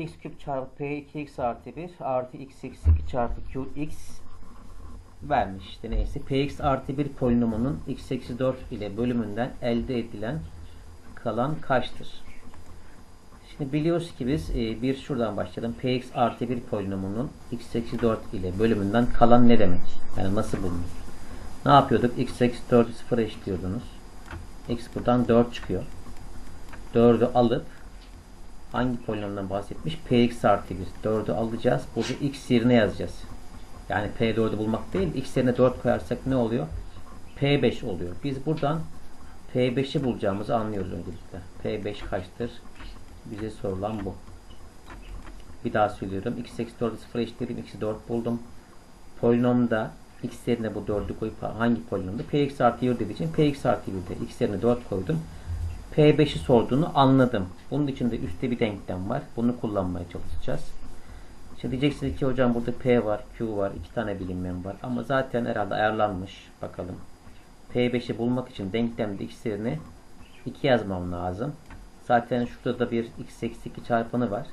x küp çarpı p2x artı 1 artı x 2 çarpı qx vermiş işte neyse px artı 1 polinomunun x eksi 4 ile bölümünden elde edilen kalan kaçtır? Şimdi biliyoruz ki biz e, bir şuradan başlayalım. px artı 1 polinomunun x eksi 4 ile bölümünden kalan ne demek? Yani nasıl bulunur? Ne yapıyorduk? x eksi 4'ü 0'a eşitliyordunuz. x buradan 4 çıkıyor. 4'ü alıp hangi polinomdan bahsetmiş? px artı 1. 4'ü alacağız. Burada x yerine yazacağız. Yani p4'ü bulmak değil. x yerine 4 koyarsak ne oluyor? p5 oluyor. Biz buradan p5'i bulacağımızı anlıyoruz öncelikle. p5 kaçtır? Bize sorulan bu. Bir daha söylüyorum. x eksi 4'ü 0'a eşitledim. x'i 4 buldum. Polinomda x yerine bu 4'ü koyup hangi polinomda? px artı 1 dediği için px artı 1'de x yerine 4 koydum. P5'i sorduğunu anladım. Bunun için de üstte bir denklem var. Bunu kullanmaya çalışacağız. Şimdi diyeceksiniz ki hocam burada P var, Q var, iki tane bilinmeyen var. Ama zaten herhalde ayarlanmış. Bakalım. P5'i bulmak için denklemde x yerine 2 yazmam lazım. Zaten şurada da bir x eksi 2 çarpanı var.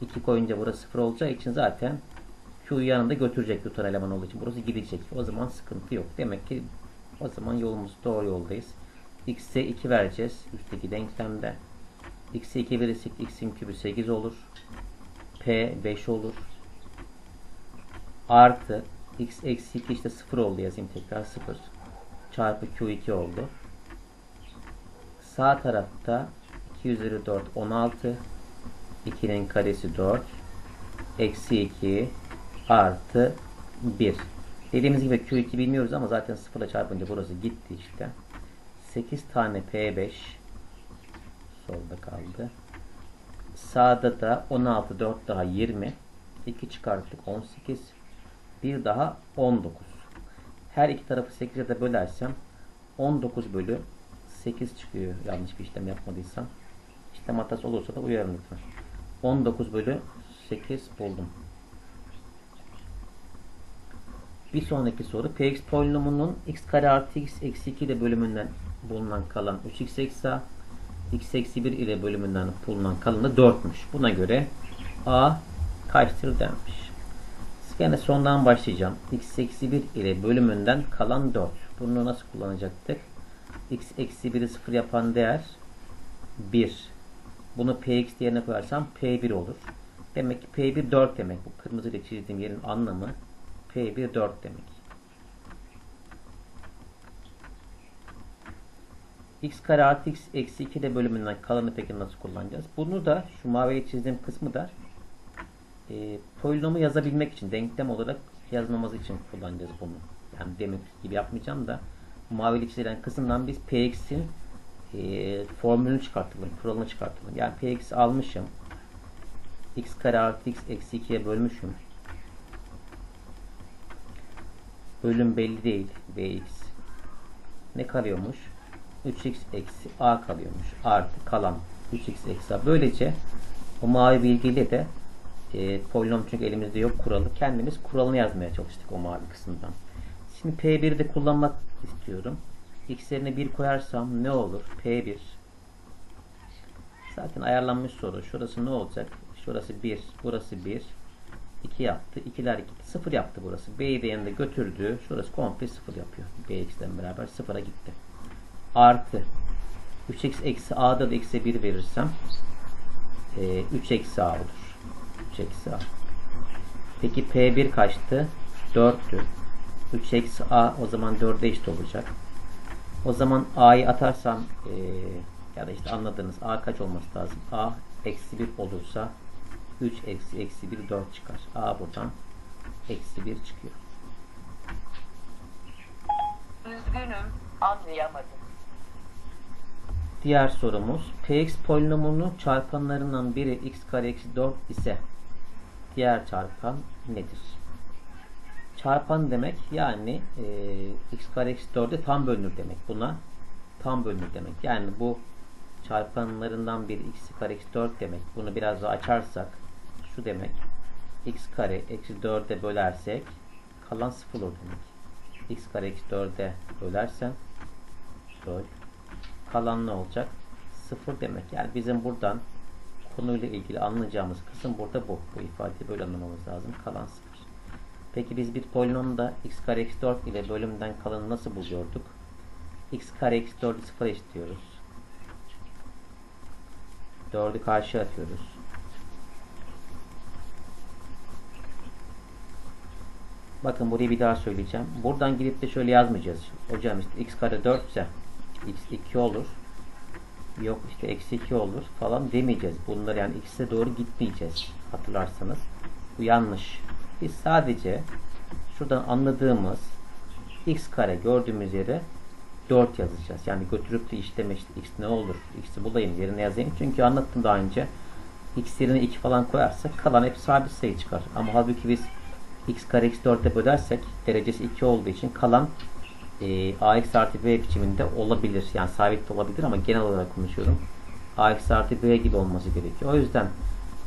2 koyunca burası 0 olacağı için zaten Q'yu yanında götürecek tutan eleman olduğu için burası gidecek. O zaman sıkıntı yok. Demek ki o zaman yolumuz doğru yoldayız. X'e 2 vereceğiz. Üstteki denklemde. X'e 2 verirsek X'in kübü 8 olur. P 5 olur. Artı X eksi 2 işte 0 oldu yazayım tekrar 0. Çarpı Q2 oldu. Sağ tarafta 2 üzeri 4 16. 2'nin karesi 4. Eksi 2 artı 1. Dediğimiz gibi Q2 bilmiyoruz ama zaten 0 ile çarpınca burası gitti işte. 8 tane P5 solda kaldı. Sağda da 16 4 daha 20. 2 çıkarttık 18. Bir daha 19. Her iki tarafı 8'e de bölersem 19 bölü 8 çıkıyor. Yanlış bir işlem yapmadıysam. İşlem hatası olursa da uyarın lütfen. 19 bölü 8 buldum. Bir sonraki soru px polinomunun x kare artı x eksi 2 ile bölümünden bulunan kalan 3x eksi a x eksi 1 ile bölümünden bulunan kalan da 4'müş. Buna göre a kaçtır denmiş. Yine sondan başlayacağım. x eksi 1 ile bölümünden kalan 4. Bunu nasıl kullanacaktık? x eksi 1'i 0 yapan değer 1. Bunu px yerine koyarsam p1 olur. Demek ki p1 4 demek. Bu kırmızı ile çizdiğim yerin anlamı p1 4 demek. X kare artı x eksi 2 de bölümünden kalanı peki nasıl kullanacağız? Bunu da şu maviye çizdiğim kısmı da e, polinomu yazabilmek için denklem olarak yazmamız için kullanacağız bunu. Yani demek gibi yapmayacağım da mavili çizilen kısımdan biz px'in e, formülünü çıkartalım, kuralını çıkartalım. Yani px almışım. x kare artı x eksi 2'ye bölmüşüm. Bölüm belli değil. bx. Ne kalıyormuş? 3x eksi a kalıyormuş. Artı kalan 3x eksi a. Böylece o mavi bilgiyle de e, polinom çünkü elimizde yok kuralı. Kendimiz kuralını yazmaya çalıştık o mavi kısımdan. Şimdi P1'i de kullanmak istiyorum. X yerine 1 koyarsam ne olur? P1 zaten ayarlanmış soru. Şurası ne olacak? Şurası 1. Burası 1. 2 yaptı. 2'ler 2. 0 yaptı burası. B'yi de yanında götürdü. Şurası komple 0 yapıyor. Bx'den beraber 0'a gitti. Artı 3x eksi a'da da x'e 1 verirsem e, 3 eksi a olur. 3 eksi a. Peki P1 kaçtı? 4'tü. 3 eksi a o zaman 4'e eşit olacak. O zaman a'yı atarsam e, ya da işte anladığınız a kaç olması lazım? a eksi 1 olursa 3 eksi eksi 1 4 çıkar. a buradan eksi 1 çıkıyor. Üzgünüm, anlayamadım. Diğer sorumuz px polinomunun çarpanlarından biri x kare eksi 4 ise diğer çarpan nedir? Çarpan demek yani e, x kare eksi 4'e tam bölünür demek. Buna tam bölünür demek. Yani bu çarpanlarından bir x kare eksi 4 demek. Bunu biraz daha açarsak şu demek. x kare eksi 4'e bölersek kalan 0 olur demek. x kare eksi 4'e bölersen böl kalan ne olacak? 0 demek. Yani bizim buradan konuyla ilgili anlayacağımız kısım burada bu. Bu ifadeyi böyle anlamamız lazım. Kalan 0. Peki biz bir polinomda x kare eksi 4 ile bölümden kalanı nasıl buluyorduk? x kare eksi 4'ü 0 eşitliyoruz. 4'ü karşı atıyoruz. Bakın burayı bir daha söyleyeceğim. Buradan gidip de şöyle yazmayacağız. Hocam işte x kare 4 ise x 2 olur. Yok işte eksi 2 olur falan demeyeceğiz. Bunlar yani x'e doğru gitmeyeceğiz. Hatırlarsanız. Bu yanlış. Biz sadece şuradan anladığımız x kare gördüğümüz yere 4 yazacağız. Yani götürüp de işleme işte x ne olur? x'i bulayım yerine yazayım. Çünkü anlattım daha önce. x yerine 2 falan koyarsak kalan hep sabit sayı çıkar. Ama halbuki biz x kare x 4'e bölersek derecesi 2 olduğu için kalan e, ax artı b biçiminde olabilir. Yani sabit de olabilir ama genel olarak konuşuyorum. ax artı b gibi olması gerekiyor. O yüzden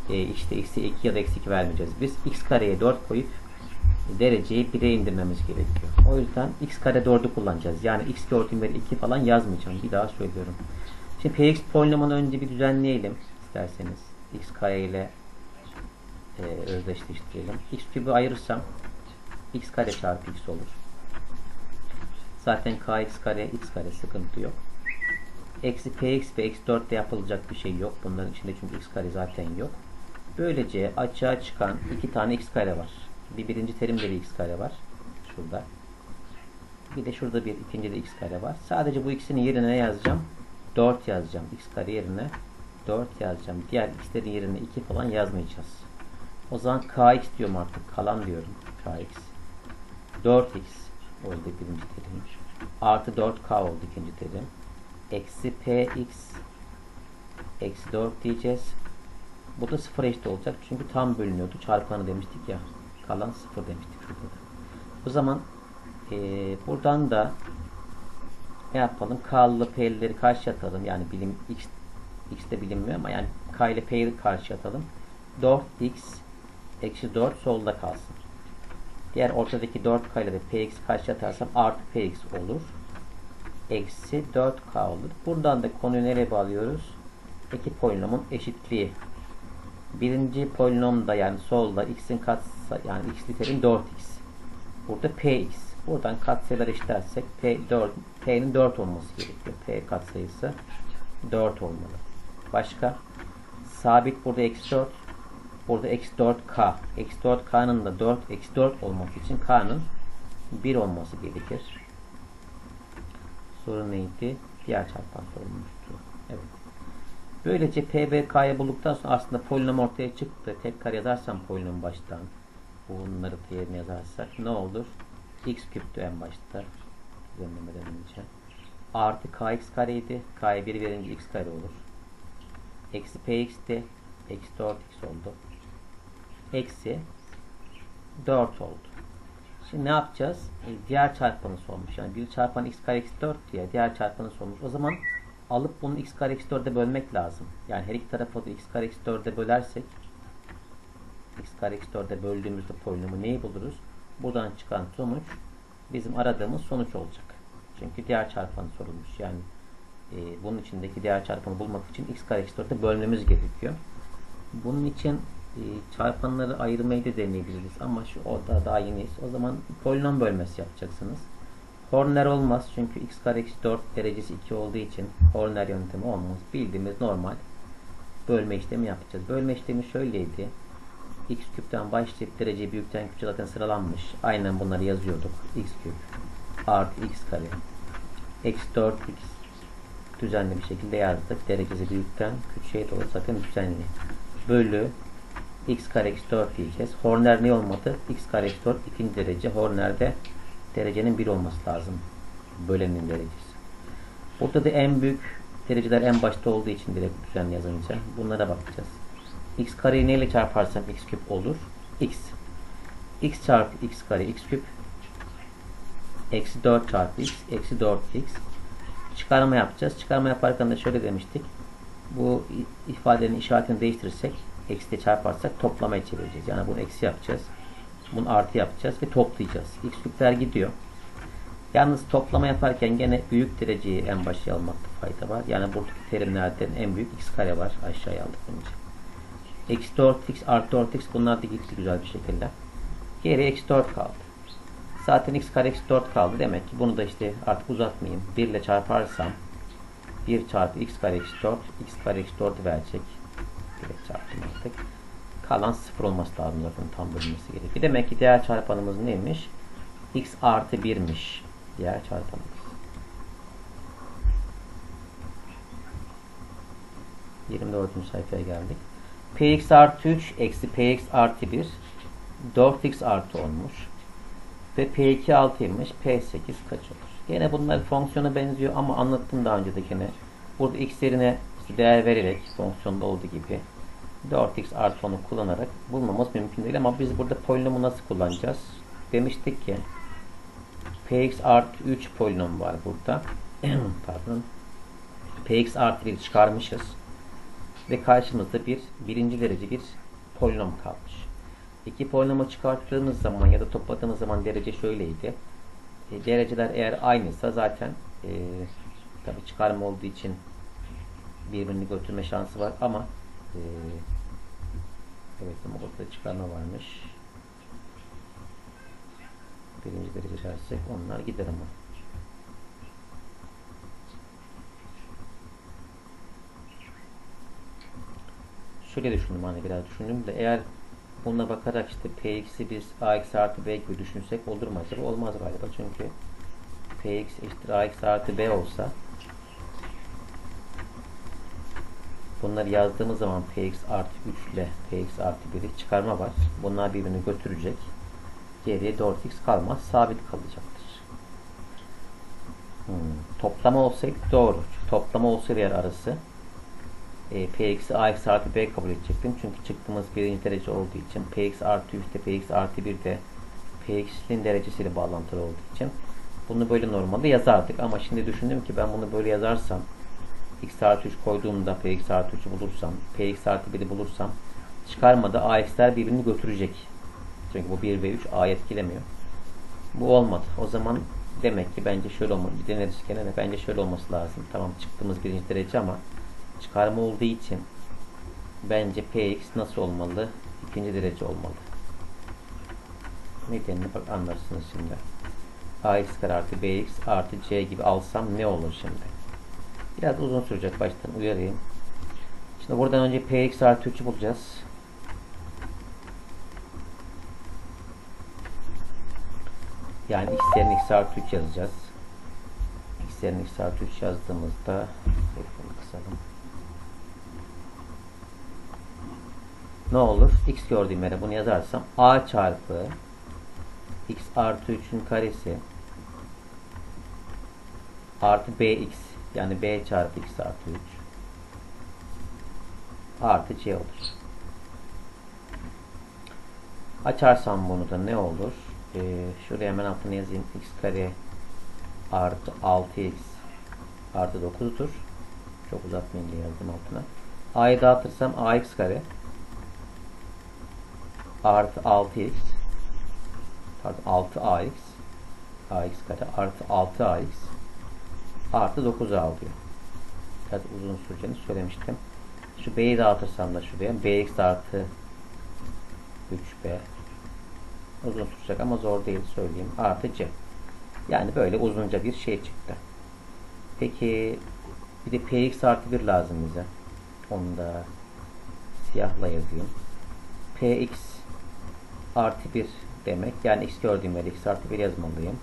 e, işte x'e 2 ya da eksi 2 vermeyeceğiz. Biz x kareye 4 koyup dereceyi 1'e indirmemiz gerekiyor. O yüzden x kare 4'ü kullanacağız. Yani x gördüğüm yere 2 falan yazmayacağım. Bir daha söylüyorum. Şimdi px polinomunu önce bir düzenleyelim isterseniz. x kare ile e, özdeşleştirelim. x kübü ayırırsam x kare çarpı x olur. Zaten kx kare x kare sıkıntı yok. Eksi px ve eksi 4 de yapılacak bir şey yok. Bunların içinde çünkü x kare zaten yok. Böylece açığa çıkan iki tane x kare var. Bir birinci terimde bir x kare var. Şurada. Bir de şurada bir ikinci de x kare var. Sadece bu ikisinin yerine ne yazacağım? 4 yazacağım. x kare yerine 4 yazacağım. Diğer x'lerin yerine 2 falan yazmayacağız. O zaman kx diyorum artık. Kalan diyorum. kx. 4x oldu birinci terim. Artı 4k oldu ikinci terim. Eksi px eksi 4 diyeceğiz. Bu da 0 eşit olacak. Çünkü tam bölünüyordu. Çarpanı demiştik ya. Kalan 0 demiştik şurada da. O zaman ee, buradan da ne yapalım? K'lı P'lileri karşı atalım. Yani bilim x x de bilinmiyor ama yani K ile P'yi karşı atalım. 4x eksi 4 solda kalsın. Diğer ortadaki 4k ile de px karşı atarsam artı px olur. Eksi 4k olur. Buradan da konuyu nereye bağlıyoruz? İki polinomun eşitliği. Birinci polinomda yani solda x'in katsa yani x'li terim 4x. Burada px. Buradan katsayılar eşitlersek p 4 p'nin 4 olması gerekiyor. p katsayısı 4 olmalı. Başka? Sabit burada eksi 4. Burada eksi 4k. Eksi 4k'nın da 4 eksi 4 olması için k'nın 1 olması gerekir. Soru neydi? Diğer çarpan sorulmuştu. Evet. Böylece PBK'yı bulduktan sonra aslında polinom ortaya çıktı. Tekrar yazarsam polinom baştan bunları yerine yazarsak ne olur? x küptü en başta. Düzenlemeden önce. Artı kx kareydi. k'ya 1 verince x kare olur. Eksi px'ti. Eksi 4x oldu. Eksi 4 oldu. Şimdi ne yapacağız? E, diğer çarpanı sormuş. Yani bir çarpan x kare eksi 4 diye diğer çarpanı sormuş. O zaman alıp bunu x kare eksi 4'e bölmek lazım. Yani her iki tarafa da x kare eksi 4'e bölersek x kare eksi 4'e böldüğümüzde polinomu neyi buluruz? Buradan çıkan sonuç bizim aradığımız sonuç olacak. Çünkü diğer çarpanı sorulmuş. Yani e, bunun içindeki diğer çarpanı bulmak için x kare eksi 4'e bölmemiz gerekiyor. Bunun için çarpanları ayırmayı da deneyebiliriz. Ama şu orada daha yeniyiz. O zaman polinom bölmesi yapacaksınız. Horner olmaz. Çünkü x kare eksi 4 derecesi 2 olduğu için Horner yöntemi olmaz. Bildiğimiz normal bölme işlemi yapacağız. Bölme işlemi şöyleydi. x küpten başlayıp derece büyükten küçüğe zaten sıralanmış. Aynen bunları yazıyorduk. x küp artı x kare eksi 4x düzenli bir şekilde yazdık. Derecesi büyükten küçüğe doğru zaten düzenli. Bölü x kare eksi 4 diyeceğiz. Horner ne olmadı? x kare eksi 4 ikinci derece. Horner'de derecenin 1 olması lazım. Bölenin derecesi. Burada da en büyük dereceler en başta olduğu için direkt düzenli yazınca bunlara bakacağız. x kareyi neyle çarparsam x küp olur? x. x çarpı x kare x küp eksi 4 çarpı x eksi 4x çıkarma yapacağız. Çıkarma yaparken de şöyle demiştik. Bu ifadenin işaretini değiştirirsek eksi çarparsak toplamaya çevireceğiz. Yani bunu eksi yapacağız. Bunu artı yapacağız ve toplayacağız. X küpler gidiyor. Yalnız toplama yaparken gene büyük dereceyi en başa almakta fayda var. Yani buradaki terimlerden en büyük x kare var. Aşağıya aldık önce. Eksi 4x artı 4x bunlar da gitti güzel bir şekilde. Geriye eksi 4 kaldı. Zaten x kare eksi 4 kaldı. Demek ki bunu da işte artık uzatmayayım. 1 ile çarparsam 1 çarpı x kare eksi 4 x kare eksi 4 verecek. Direkt çarptım artık. Kalan 0 olması lazım zaten tam bölünmesi gerekiyor. Demek ki diğer çarpanımız neymiş? x artı 1'miş. Diğer çarpanımız. 24. sayfaya geldik. px artı 3 eksi px artı 1 4x artı 10'muş. Ve p2 6'ymış. p8 kaç olur? Yine bunlar fonksiyona benziyor ama anlattım daha öncedekine. Burada x yerine işte değer vererek fonksiyonda olduğu gibi 4x artı 10'u kullanarak bulmamız mümkün değil ama biz burada polinomu nasıl kullanacağız? Demiştik ki px artı 3 polinom var burada. Pardon. px artı 1 çıkarmışız. Ve karşımızda bir birinci derece bir polinom kalmış. İki polinomu çıkarttığımız zaman ya da topladığımız zaman derece şöyleydi. E, dereceler eğer aynıysa zaten e, tabi çıkarma olduğu için birbirini götürme şansı var ama e, evet ortada çıkarma varmış. Birinci derece dersek onlar gider ama. Şöyle düşündüm hani biraz düşündüm de eğer buna bakarak işte px'i biz ax artı b gibi düşünsek olur mu acaba? Olmaz galiba çünkü px eşittir ax artı b olsa bunları yazdığımız zaman px artı 3 ile px artı 1'i çıkarma var. Bunlar birbirini götürecek. Geriye 4x kalmaz. Sabit kalacaktır. Hmm. Toplama olsaydı doğru. Toplama olsaydı eğer arası e, px'i ax artı b kabul edecektim. Çünkü çıktığımız birinci derece olduğu için px artı 3 de px artı 1 de px'in derecesiyle bağlantılı olduğu için bunu böyle normalde yazardık. Ama şimdi düşündüm ki ben bunu böyle yazarsam x artı 3 koyduğumda px artı 3'ü bulursam px artı 1'i bulursam çıkarmada ax'ler birbirini götürecek. Çünkü bu 1 ve 3 a etkilemiyor. Bu olmadı. O zaman demek ki bence şöyle olmalı. Bir deneriz de bence şöyle olması lazım. Tamam çıktığımız birinci derece ama çıkarma olduğu için bence px nasıl olmalı? İkinci derece olmalı. Nedenini bak anlarsınız şimdi. ax kare artı bx artı c gibi alsam ne olur şimdi? Biraz uzun sürecek baştan uyarayım. Şimdi buradan önce px artı 3'ü bulacağız. Yani x yerine x artı 3 yazacağız. x yerine x artı 3 yazdığımızda telefonu kısalım. Ne olur? x gördüğüm yere bunu yazarsam a çarpı x artı 3'ün karesi artı bx yani b çarpı x artı 3 artı c olur. Açarsam bunu da ne olur? Ee, şuraya hemen altına yazayım. x kare artı 6x artı 9'dur. Çok uzatmayayım diye yazdım altına. a'yı dağıtırsam ax kare artı 6x pardon 6ax ax kare artı 6ax artı 9 alıyor. Biraz uzun süreceğini söylemiştim. Şu b'yi dağıtırsam da şuraya bx artı 3b uzun sürecek ama zor değil söyleyeyim. Artı c. Yani böyle uzunca bir şey çıktı. Peki bir de px artı 1 lazım bize. Onu da siyahla yazayım. px artı 1 demek. Yani x gördüğüm yere x artı 1 yazmalıyım.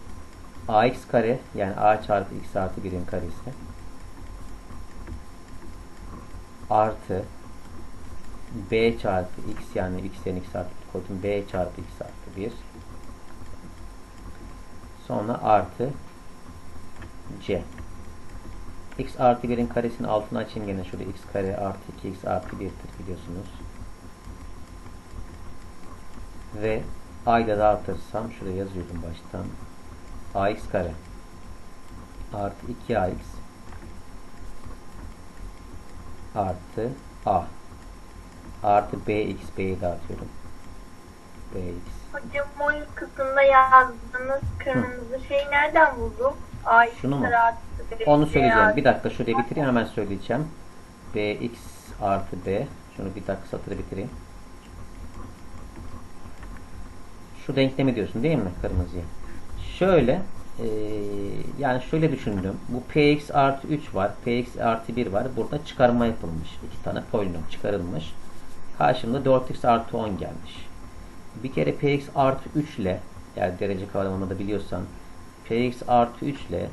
Ax kare yani a çarpı x artı 1'in karesi artı b çarpı x yani x'den x artı 1 koydum. b çarpı x artı 1 sonra artı c x artı 1'in karesini altına açayım gene şöyle x kare artı 2x artı 1'dir biliyorsunuz. Ve a'yla dağıtırsam şuraya yazıyorum baştan. Ax kare artı 2ax artı a artı bx b'yi dağıtıyorum. bx Hocam o ilk kısımda yazdığınız kırmızı şey nereden bulduk? Ay, Şunu mu? Onu söyleyeceğim. Bir dakika şurayı bitireyim hemen söyleyeceğim. bx artı b Şunu bir dakika satırı bitireyim. Şu denklemi diyorsun değil mi kırmızıya? Şöyle eee, yani şöyle düşündüm. Bu px artı 3 var. px artı 1 var. Burada çıkarma yapılmış. İki tane polinom çıkarılmış. Karşımda 4x artı 10 gelmiş. Bir kere px artı 3 ile yani derece kavramını da biliyorsan px artı 3 ile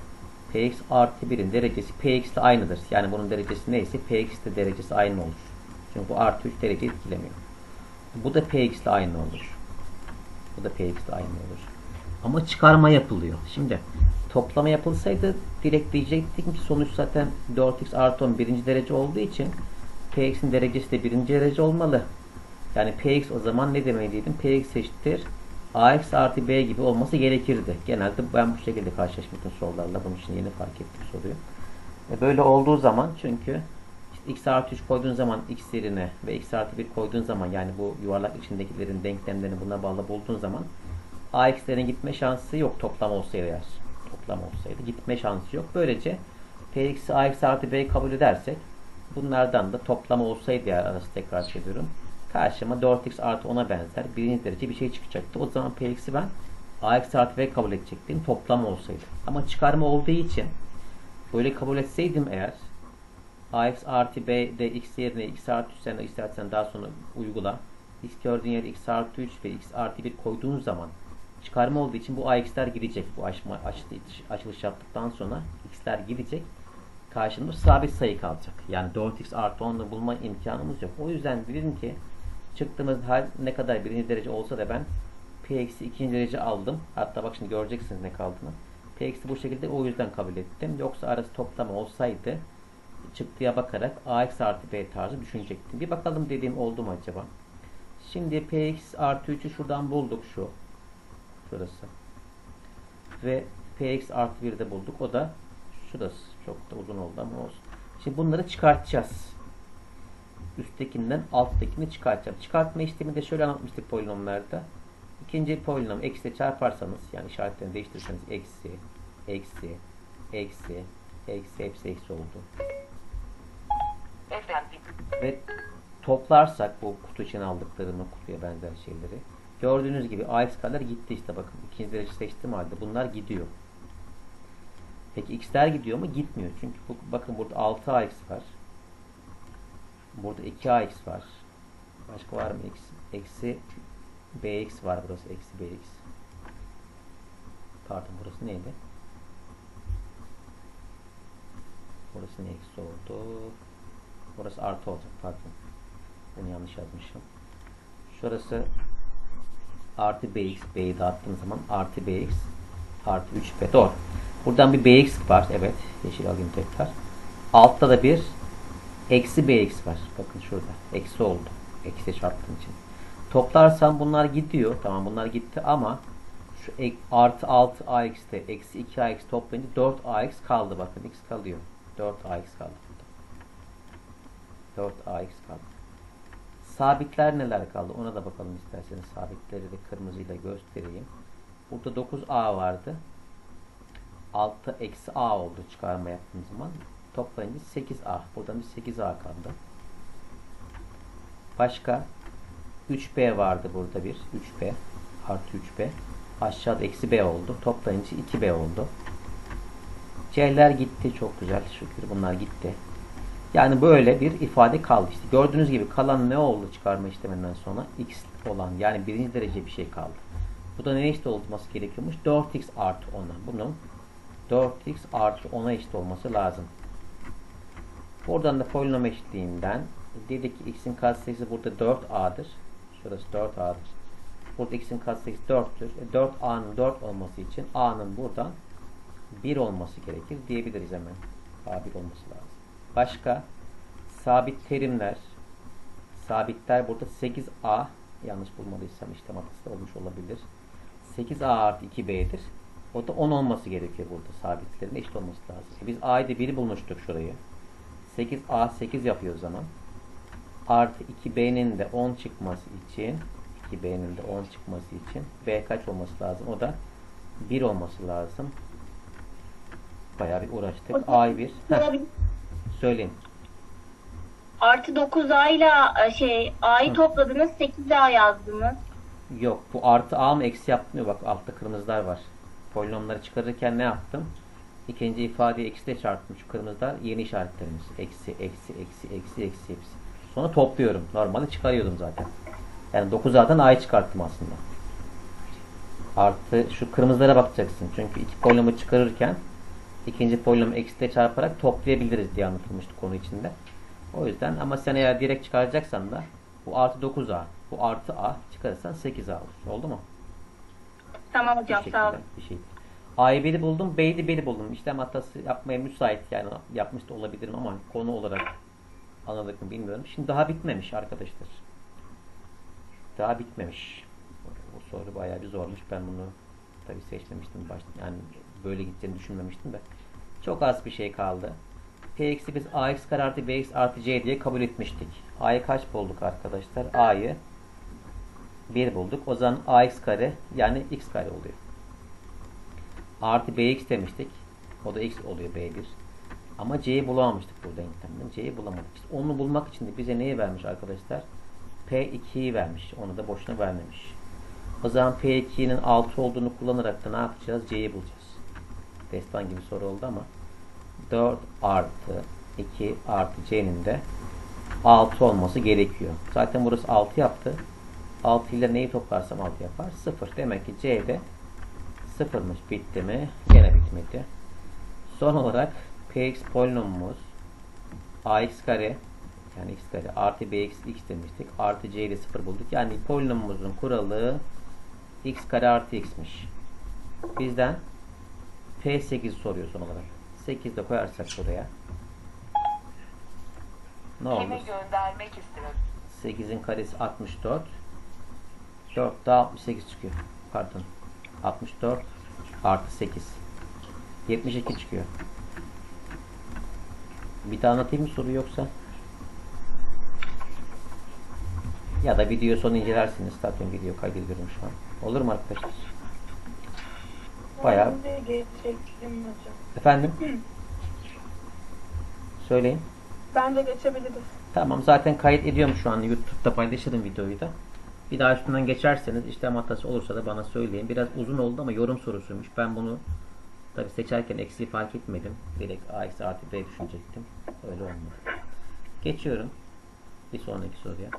px artı 1'in derecesi px ile aynıdır. Yani bunun derecesi neyse px de derecesi aynı olur. Çünkü bu artı 3 derece etkilemiyor. Bu da px ile aynı olur. Bu da px ile aynı olur. Ama çıkarma yapılıyor. Şimdi toplama yapılsaydı direkt diyecektik ki sonuç zaten 4x artı 10 birinci derece olduğu için px'in derecesi de birinci derece olmalı. Yani px o zaman ne demeliydim? px eşittir ax artı b gibi olması gerekirdi. Genelde ben bu şekilde karşılaşmıştım sorularla. Bunun için yeni fark ettim soruyu. E böyle olduğu zaman çünkü işte x artı 3 koyduğun zaman x yerine ve x artı 1 koyduğun zaman yani bu yuvarlak içindekilerin denklemlerini buna bağlı bulduğun zaman AX'lerin gitme şansı yok toplam olsaydı eğer. Toplam olsaydı gitme şansı yok. Böylece Px AX artı B kabul edersek bunlardan da toplam olsaydı eğer arası tekrar çeviriyorum. Karşıma 4x artı 10'a benzer birinci derece bir şey çıkacaktı. O zaman Px'i ben AX artı B kabul edecektim. Toplam olsaydı. Ama çıkarma olduğu için böyle kabul etseydim eğer ax artı b de x yerine x artı 3 sen istersen daha sonra uygula. x gördüğün yere x artı 3 ve x artı 1 koyduğun zaman çıkarma olduğu için bu ax'ler gidecek. Bu açma, açılış, yaptıktan sonra x'ler gidecek. Karşımda sabit sayı kalacak. Yani 4x artı 10'da bulma imkanımız yok. O yüzden dedim ki çıktığımız hal ne kadar birinci derece olsa da ben p eksi ikinci derece aldım. Hatta bak şimdi göreceksiniz ne kaldığını. p eksi bu şekilde o yüzden kabul ettim. Yoksa arası toplama olsaydı çıktıya bakarak ax artı b tarzı düşünecektim. Bir bakalım dediğim oldu mu acaba? Şimdi px artı 3'ü şuradan bulduk şu. Şurası. Ve px artı 1'i de bulduk. O da şurası. Çok da uzun oldu ama olsun. Şimdi bunları çıkartacağız. Üsttekinden alttakini çıkartacağım. Çıkartma işlemi de şöyle anlatmıştık polinomlarda. İkinci polinom eksi çarparsanız yani işaretlerini değiştirirseniz eksi, eksi, eksi, eksi hepsi eksi oldu. Efendim. Ve toplarsak bu kutu için aldıklarını kutuya benzer şeyleri gördüğünüz gibi ax kadar gitti işte bakın ikinci derece seçtiğim halde bunlar gidiyor. Peki x'ler gidiyor mu? Gitmiyor. Çünkü bu, bakın burada 6ax var. Burada 2ax var. Başka var mı? Eksi, eksi bx var burası. Eksi bx. Pardon burası neydi? Burası ne eksi oldu? Burası artı olacak. Pardon. Bunu yanlış yazmışım. Şurası artı bx. B'yi dağıttığım zaman artı bx artı 3b. Doğru. Buradan bir bx var. Evet. Yeşil alayım tekrar. Altta da bir eksi bx var. Bakın şurada. Eksi oldu. Eksi çarptığım için. Toplarsam bunlar gidiyor. Tamam bunlar gitti ama şu ek, artı 6 ax'te eksi 2 ax toplayınca 4 ax kaldı. Bakın x kalıyor. 4 ax kaldı. 4 ax kaldı. Sabitler neler kaldı? Ona da bakalım isterseniz. Sabitleri de kırmızıyla göstereyim. Burada 9a vardı. Altta eksi a oldu çıkarma yaptığım zaman. Toplayınca 8a. Buradan bir 8a kaldı. Başka 3b vardı burada bir. 3b artı 3b. Aşağıda eksi b oldu. Toplayınca 2b oldu. C'ler gitti. Çok güzel. Şükür bunlar gitti. Yani böyle bir ifade kaldı. İşte gördüğünüz gibi kalan ne oldu çıkarma işleminden sonra? X olan yani birinci derece bir şey kaldı. Bu da ne eşit olması gerekiyormuş? 4x artı 10'a. Bunun 4x artı 10'a eşit olması lazım. Buradan da polinom eşitliğinden dedik ki x'in katsayısı burada 4a'dır. Şurası 4a'dır. Burada x'in katsayısı 4'tür. E 4a'nın 4 olması için a'nın buradan 1 olması gerekir diyebiliriz hemen. A 1 olması lazım. Başka sabit terimler sabitler burada 8a yanlış bulmadıysam işte hatası olmuş olabilir. 8a artı 2b'dir. O da 10 olması gerekiyor burada sabitlerin eşit olması lazım. E biz a'yı da 1'i bulmuştuk şurayı. 8a 8 yapıyor o zaman. Artı 2b'nin de 10 çıkması için 2b'nin de 10 çıkması için b kaç olması lazım? O da 1 olması lazım. Bayağı bir uğraştık. A'yı 1. Söyleyin. Artı 9A ile e, şey A'yı topladınız 8A yazdınız. Yok bu artı A mı eksi yapmıyor bak altta kırmızılar var. Polinomları çıkarırken ne yaptım? İkinci ifadeyi eksiyle çarptım. Şu kırmızılar yeni işaretlerimiz. Eksi, eksi, eksi, eksi, eksi hepsi. Sonra topluyorum. Normalde çıkarıyordum zaten. Yani 9A'dan A'yı çıkarttım aslında. Artı şu kırmızılara bakacaksın. Çünkü iki polinomu çıkarırken ikinci polinomu eksiyle çarparak toplayabiliriz diye anlatılmıştı konu içinde. O yüzden ama sen eğer direkt çıkaracaksan da bu artı 9A, bu artı A çıkarırsan 8A olur. Oldu mu? Tamam hocam sağ olun. bir şey. A'yı biri buldum, B'yi de biri buldum. İşlem hatası yapmaya müsait yani yapmış da olabilirim ama konu olarak anladık mı bilmiyorum. Şimdi daha bitmemiş arkadaşlar. Daha bitmemiş. Bu soru bayağı bir zormuş. Ben bunu tabii seçmemiştim başta. Yani böyle gideceğini düşünmemiştim de. Çok az bir şey kaldı. Px'i biz ax kare artı bx artı c diye kabul etmiştik. A'yı kaç bulduk arkadaşlar? A'yı 1 bulduk. O zaman ax kare yani x kare oluyor. Artı bx demiştik. O da x oluyor b1. Ama c'yi bulamamıştık bu denklemden. C'yi bulamadık. İşte onu bulmak için de bize neyi vermiş arkadaşlar? P2'yi vermiş. Onu da boşuna vermemiş. O zaman P2'nin 6 olduğunu kullanarak da ne yapacağız? C'yi bulacağız. Destan gibi soru oldu ama 4 artı 2 artı C'nin de 6 olması gerekiyor. Zaten burası 6 yaptı. 6 ile neyi toplarsam 6 yapar? 0. Demek ki C'de 0'mış. Bitti mi? Gene bitmedi. Son olarak Px polinomumuz ax kare yani x kare artı bx x demiştik. Artı c ile 0 bulduk. Yani polinomumuzun kuralı x kare artı x'miş. Bizden P8 soruyor son olarak. 8 de koyarsak buraya. Ne olur? Kime göndermek istiyorum? 8'in karesi 64. 4 daha 68 çıkıyor. Pardon. 64 artı 8. 72 çıkıyor. Bir daha anlatayım mı soruyu yoksa? Ya da video sonu incelersiniz. Zaten video kaydediyorum şu an. Olur mu arkadaşlar? Bayağı. Efendim? Söyleyin. Bence geçebiliriz. Tamam zaten kayıt ediyorum şu an. YouTube'da paylaşırım videoyu da. Bir daha üstünden geçerseniz işlem hatası olursa da bana söyleyin. Biraz uzun oldu ama yorum sorusuymuş. Ben bunu tabi seçerken eksiği fark etmedim. Direkt A eksi artı B düşünecektim. Öyle olmadı. Geçiyorum. Bir sonraki soruya.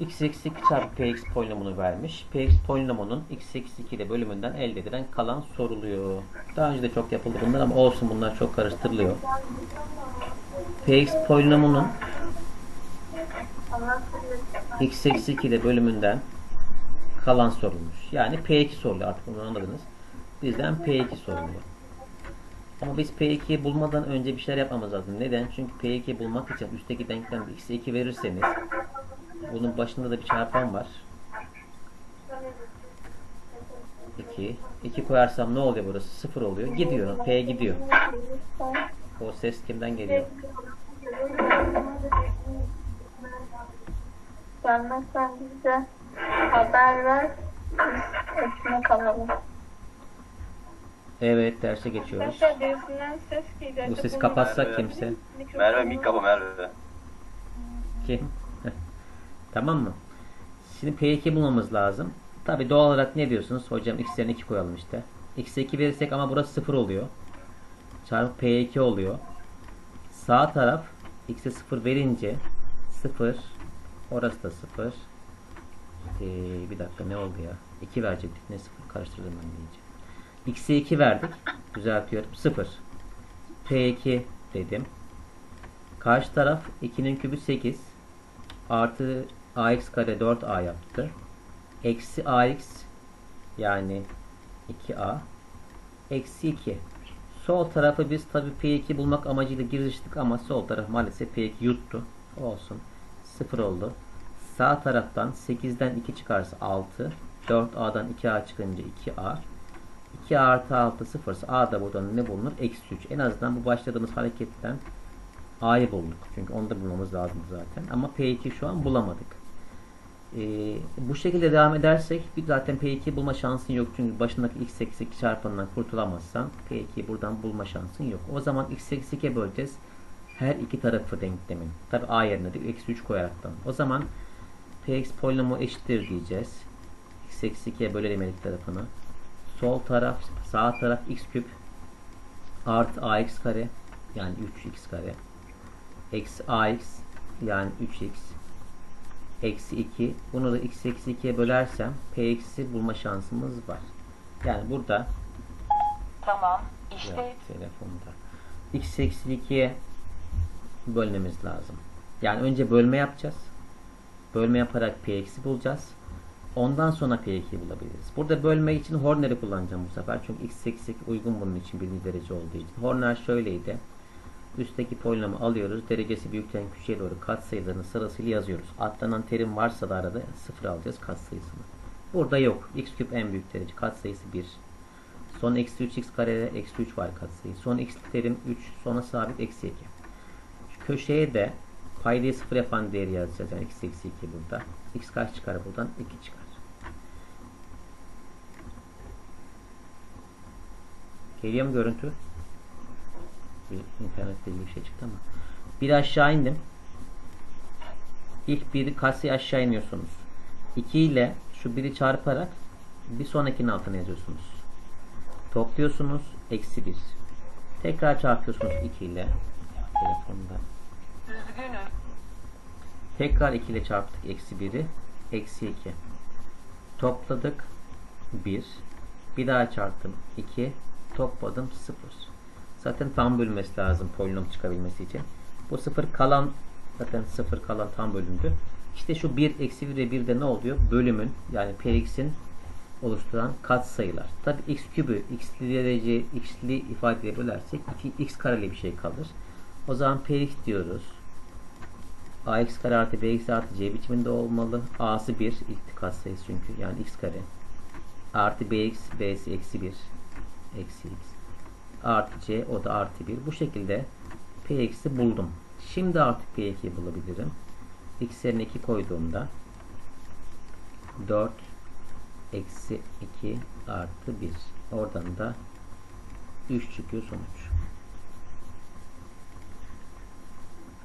X eksi 2 çarpı px polinomunu vermiş. px polinomunun x eksi 2 ile bölümünden elde edilen kalan soruluyor. Daha önce de çok yapıldı bunlar ama olsun bunlar çok karıştırılıyor. px polinomunun x eksi 2 ile bölümünden kalan sorulmuş. Yani P2 soruluyor artık bunu anladınız. Bizden P2 soruluyor. Ama biz P2'yi bulmadan önce bir şeyler yapmamız lazım. Neden? Çünkü P2'yi bulmak için üstteki denklemde x'e 2 verirseniz bunun başında da bir çarpan var. 2. 2 koyarsam ne oluyor burası? 0 oluyor. Gidiyor. P gidiyor. O ses kimden geliyor? Gelmezsen bize haber ver. Biz ekmek alalım. Evet derse geçiyoruz. Ses. Bu sesi kapatsak kimse. Merve Mika bu Merve. Kim? Tamam mı? Şimdi P2 bulmamız lazım. Tabi doğal olarak ne diyorsunuz? Hocam x yerine 2 koyalım işte. x'e 2 verirsek ama burası 0 oluyor. Çarpı P2 oluyor. Sağ taraf x'e 0 verince 0 orası da 0 ee, bir dakika ne oldu ya? 2 verecektik. Ne 0 karıştırdım ben iyice. x'e 2 verdik. Düzeltiyorum. 0 P2 dedim. Karşı taraf 2'nin kübü 8 artı ax kare 4a yaptı. Eksi ax yani 2a eksi 2. Sol tarafı biz tabi P2 bulmak amacıyla giriştik ama sol taraf maalesef P2 yuttu. Olsun. 0 oldu. Sağ taraftan 8'den 2 çıkarsa 6. 4a'dan 2a çıkınca 2a. 2 artı 6 0 ise a da buradan ne bulunur? Eksi 3. En azından bu başladığımız hareketten A'yı bulduk. Çünkü onu da bulmamız lazım zaten. Ama P2 şu an bulamadık. Ee, bu şekilde devam edersek bir zaten P2 bulma şansın yok. Çünkü başındaki x eksi 2 çarpanından kurtulamazsan P2'yi buradan bulma şansın yok. O zaman x eksi 2'ye böleceğiz. her iki tarafı denklemin. Tabi a yerine de eksi 3 koyaraktan. O zaman px polinomu eşittir diyeceğiz. x eksi 2'ye bölelim her tarafını. Sol taraf, sağ taraf x küp artı ax kare yani 3x kare eksi ax yani 3x eksi 2 bunu da x eksi 2'ye bölersem px'i bulma şansımız var. Yani burada Tamam. İşte ya, telefonda x eksi 2'ye bölmemiz lazım. Yani önce bölme yapacağız. Bölme yaparak px'i bulacağız. Ondan sonra p2'yi bulabiliriz. Burada bölme için Horner'i kullanacağım bu sefer. Çünkü x eksi 2 uygun bunun için birinci derece olduğu için. Horner şöyleydi. Üstteki polinomu alıyoruz. Derecesi büyükten küçüğe doğru katsayılarını sırasıyla yazıyoruz. Atlanan terim varsa da arada sıfır alacağız katsayısını. Burada yok. x küp en büyük derece. Katsayısı 1. Son eksi 3x karede eksi 3 var katsayı. Son x terim 3. Sonra sabit eksi 2. Şu köşeye de paydayı sıfır yapan değeri yazacağız. Yani x eksi 2 burada. x kaç çıkar buradan? 2 çıkar. Geliyor mu görüntü? Bir internette ilgili bir şey çıktı ama. Bir aşağı indim. İlk bir kasayı aşağı iniyorsunuz. 2 ile şu biri çarparak bir sonrakinin altına yazıyorsunuz. Topluyorsunuz. Eksi 1. Tekrar çarpıyorsunuz 2 ile. Telefonda. Tekrar 2 ile çarptık eksi 1'i. Eksi 2. Topladık. 1. Bir daha çarptım. 2. Topladım. 0. Zaten tam bölünmesi lazım polinom çıkabilmesi için. Bu 0 kalan zaten 0 kalan tam bölümdü. İşte şu 1 eksi 1 ve 1 de ne oluyor? Bölümün yani perx'in oluşturan katsayılar. Tabi x kübü x'li derece x'li ifadeye bölersek 2x kareli bir şey kalır. O zaman px diyoruz. ax kare artı bx artı c biçiminde olmalı. a'sı 1 ilk katsayısı çünkü yani x kare artı bx b'si eksi 1 eksi x artı c o da artı 1 bu şekilde px'i buldum. Şimdi artık p2'yi bulabilirim. x yerine 2 koyduğumda 4 eksi 2 artı 1 oradan da 3 çıkıyor sonuç.